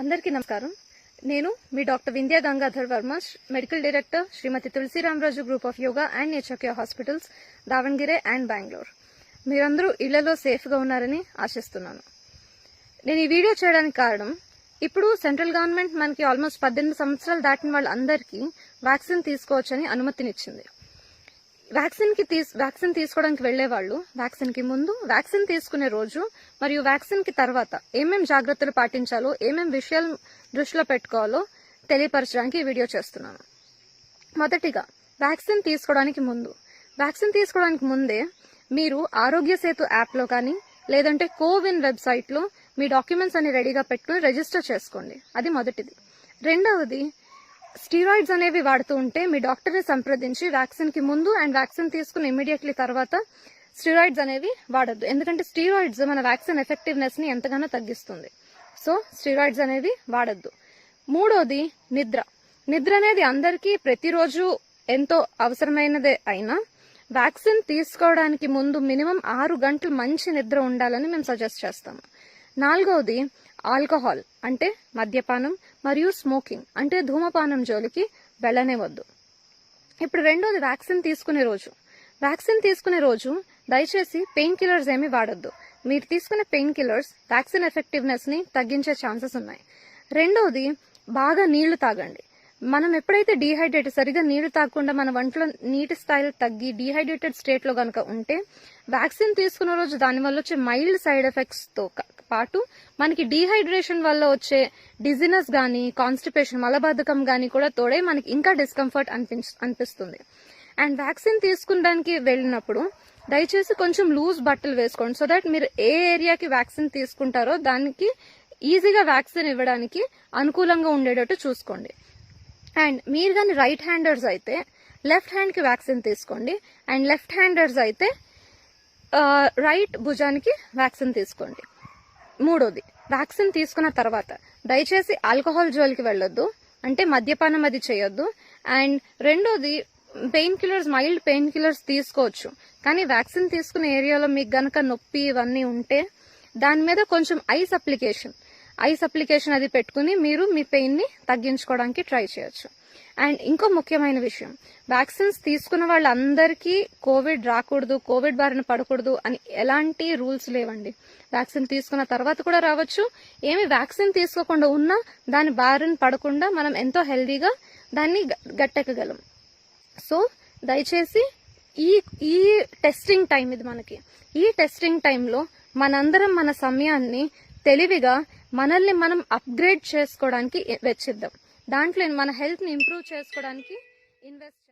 అందరికీ నమస్కారం. నేను మీ doctor Vindhya Gangadhar Varma medical director Shrimati Tulasiramaraju group of yoga and nature care hospitals Davangere and Bengaluru. మీరందరూ ఇళ్ళలో సేఫ్గా ఉన్నారని ఆశిస్తున్నాను. నేను ఈ వీడియో చేయడానికి కారణం ఇప్పుడు సెంట్రల్ గవర్నమెంట్ మనకి ఆల్మోస్ట్ పద్దెనిమిది సంవత్సరాలు దాటిన వాళ్ళందరికీ వ్యాక్సిన్ తీసుకోవచ్చని అనుమతినిచ్చింది. వ్యాక్సిన్కి తీస్ వ్యాక్సిన్ తీసుకోవడానికి వెళ్ళేవాళ్ళు వ్యాక్సిన్కి వ్యాక్సిన్కి ముందు వ్యాక్సిన్ తీసుకునే రోజు మరియు వ్యాక్సిన్కి తర్వాత ఏమేం జాగ్రత్తలు పాటించాలో ఏమేం విషయాలు దృష్టిలో పెట్టుకోవాలో తెలియపరచడానికి ఈ వీడియో చేస్తున్నాను. మొదటిగా వ్యాక్సిన్ తీసుకోవడానికి ముందు. వ్యాక్సిన్ తీసుకోవడానికి ముందే మీరు ఆరోగ్య సేతు యాప్లో కానీ లేదంటే కోవిన్ వెబ్సైట్లో మీ డాక్యుమెంట్స్ అన్ని రెడీగా పెట్టుకుని రిజిస్టర్ చేసుకోండి. అది మొదటిది. రెండవది స్టీరాయిడ్స్ అనేవి వాడుతూ ఉంటే మీ డాక్టర్ని సంప్రదించి వ్యాక్సిన్కి ముందు అండ్ వ్యాక్సిన్ తీసుకుని ఇమీడియట్లీ తర్వాత స్టీరాయిడ్స్ అనేవి వాడద్దు. ఎందుకంటే స్టీరాయిడ్స్ మన వ్యాక్సిన్ ఎఫెక్టివ్నెస్ని ఎంతగానో తగ్గిస్తుంది. సో స్టీరాయిడ్స్ అనేవి వాడద్దు. మూడోది నిద్ర. నిద్ర అనేది అందరికీ ప్రతిరోజు ఎంతో అవసరమైనదే అయినా వ్యాక్సిన్ తీసుకోవడానికి ముందు మినిమం ఆరు గంటలు మంచి నిద్ర ఉండాలని మేము సజెస్ట్ చేస్తాము. నాలుగవది ఆల్కహాల్ అంటే మద్యపానం మరియు స్మోకింగ్ అంటే ధూమపానం జోలికి వెళ్ళనే వద్దు. ఇప్పుడు రెండోది వ్యాక్సిన్ తీసుకునే రోజు. వ్యాక్సిన్ తీసుకునే రోజు దయచేసి పెయిన్ కిల్లర్స్ ఏమీ వాడొద్దు. మీరు తీసుకునే పెయిన్ కిల్లర్స్ వ్యాక్సిన్ ఎఫెక్టివ్నెస్ని తగ్గించే ఛాన్సెస్ ఉన్నాయి. రెండోది బాగా నీళ్ళు తాగండి. మనం ఎప్పుడైతే డీహైడ్రేట్ సరిగా నీళ్ళు తాగకుండా మన వంటలో నీటి స్థాయిలు తగ్గి డీహైడ్రేటెడ్ స్టేట్లో గనక ఉంటే వ్యాక్సిన్ తీసుకున్న రోజు దానివల్ల వచ్చే మైల్డ్ సైడ్ ఎఫెక్ట్స్తో పాటు మనకి డీహైడ్రేషన్ వల్ల వచ్చే డిజినెస్ గానీ కాన్స్టిపేషన్ మలబద్ధకం గానీ కూడా తోడే మనకి ఇంకా డిస్కంఫర్ట్ అనిపించ అనిపిస్తుంది. అండ్ వ్యాక్సిన్ తీసుకునడానికి వెళ్ళినప్పుడు దయచేసి కొంచెం లూజ్ బట్టలు వేసుకోండి. సో దట్ మీరు ఏ ఏరియాకి వ్యాక్సిన్ తీసుకుంటారో దానికి ఈజీగా వ్యాక్సిన్ ఇవ్వడానికి అనుకూలంగా ఉండేటట్టు చూసుకోండి. అండ్ మీరు కానీ రైట్ హ్యాండర్స్ అయితే లెఫ్ట్ హ్యాండ్కి వ్యాక్సిన్ తీసుకోండి. అండ్ లెఫ్ట్ హ్యాండర్స్ అయితే uh, రైట్ భుజానికి వ్యాక్సిన్ తీసుకోండి. మూడోది వ్యాక్సిన్ తీసుకున్న తర్వాత దయచేసి ఆల్కహాల్ జోలికి వెళ్ళొద్దు అంటే మద్యపానం అది చేయొద్దు. అండ్ రెండోది pain killers mild pain killers తీసుకోవచ్చు. కానీ వ్యాక్సిన్ తీసుకునే ఏరియాలో మీకు గనక నొప్పి ఇవన్నీ ఉంటే దాని మీద కొంచెం ఐస్ అప్లికేషన్. ఐస్ అప్లికేషన్ అది పెట్టుకుని మీరు మీ పెయిన్ని తగ్గించుకోవడానికి ట్రై చేయొచ్చు. అండ్ ఇంకో ముఖ్యమైన విషయం వ్యాక్సిన్స్ తీసుకున్న వాళ్ళందరికీ కోవిడ్ రాకూడదు కోవిడ్ బారిన పడకూడదు అని ఎలాంటి రూల్స్ లేవండి. వ్యాక్సిన్ తీసుకున్న తర్వాత కూడా రావచ్చు. ఏమి వ్యాక్సిన్ తీసుకోకుండా ఉన్నా దాని బారిన పడకుండా మనం ఎంతో హెల్దీగా దాన్ని గట్టెక్కగలం. సో దయచేసి ఈ ఈ టెస్టింగ్ టైం ఇది మనకి. ఈ టెస్టింగ్ టైంలో మనందరం మన సమయాన్ని తెలివిగా మనల్ని మనం అప్గ్రేడ్ చేసుకోవడానికి వెచ్చిద్దాం. దాంట్లో మన హెల్త్ని ఇంప్రూవ్ చేసుకోవడానికి ఇన్వెస్ట్